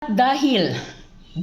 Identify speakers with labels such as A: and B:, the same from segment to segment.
A: Dahil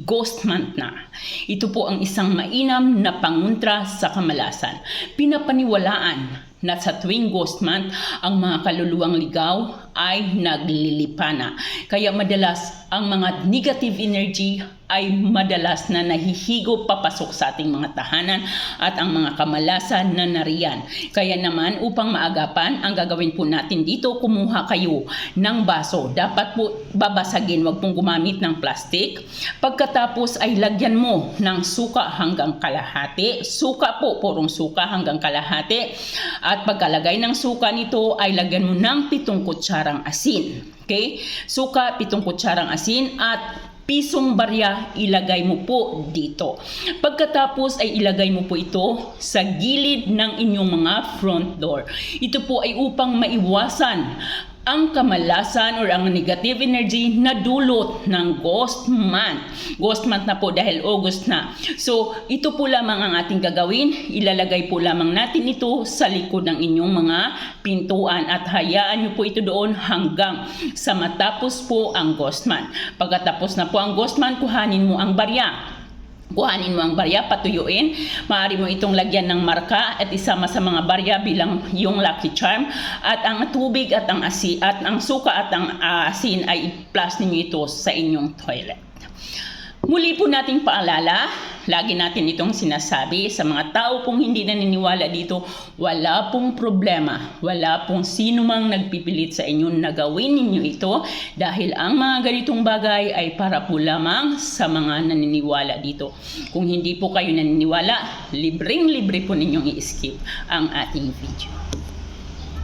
A: ghost month na, ito po ang isang mainam na panguntra sa kamalasan. Pinapaniwalaan na sa tuwing ghost month, ang mga kaluluwang ligaw ay naglilipana. Kaya madalas ang mga negative energy ay madalas na nahihigo papasok sa ating mga tahanan at ang mga kamalasan na nariyan. Kaya naman upang maagapan, ang gagawin po natin dito, kumuha kayo ng baso. Dapat po babasagin, wag pong gumamit ng plastic. Pagkatapos ay lagyan mo ng suka hanggang kalahati. Suka po, purong suka hanggang kalahati. At pagkalagay ng suka nito ay lagyan mo ng pitong kutsarang asin. Okay? Suka, pitong kutsarang asin at pisong barya ilagay mo po dito. Pagkatapos ay ilagay mo po ito sa gilid ng inyong mga front door. Ito po ay upang maiwasan ang kamalasan or ang negative energy na dulot ng ghost month. Ghost month na po dahil August na. So, ito po lamang ang ating gagawin. Ilalagay po lamang natin ito sa likod ng inyong mga pintuan at hayaan nyo po ito doon hanggang sa matapos po ang ghost month. Pagkatapos na po ang ghost month, kuhanin mo ang barya. Kuhanin mo ang barya, patuyuin. Maaari mo itong lagyan ng marka at isama sa mga barya bilang yung lucky charm. At ang tubig at ang asi at ang suka at ang asin ay i-plus ninyo ito sa inyong toilet. Muli po nating paalala, lagi natin itong sinasabi sa mga tao pong hindi naniniwala dito, wala pong problema, wala pong sino mang nagpipilit sa inyo na gawin ninyo ito dahil ang mga ganitong bagay ay para po lamang sa mga naniniwala dito. Kung hindi po kayo naniniwala, libreng-libre po ninyong i-skip ang ating video.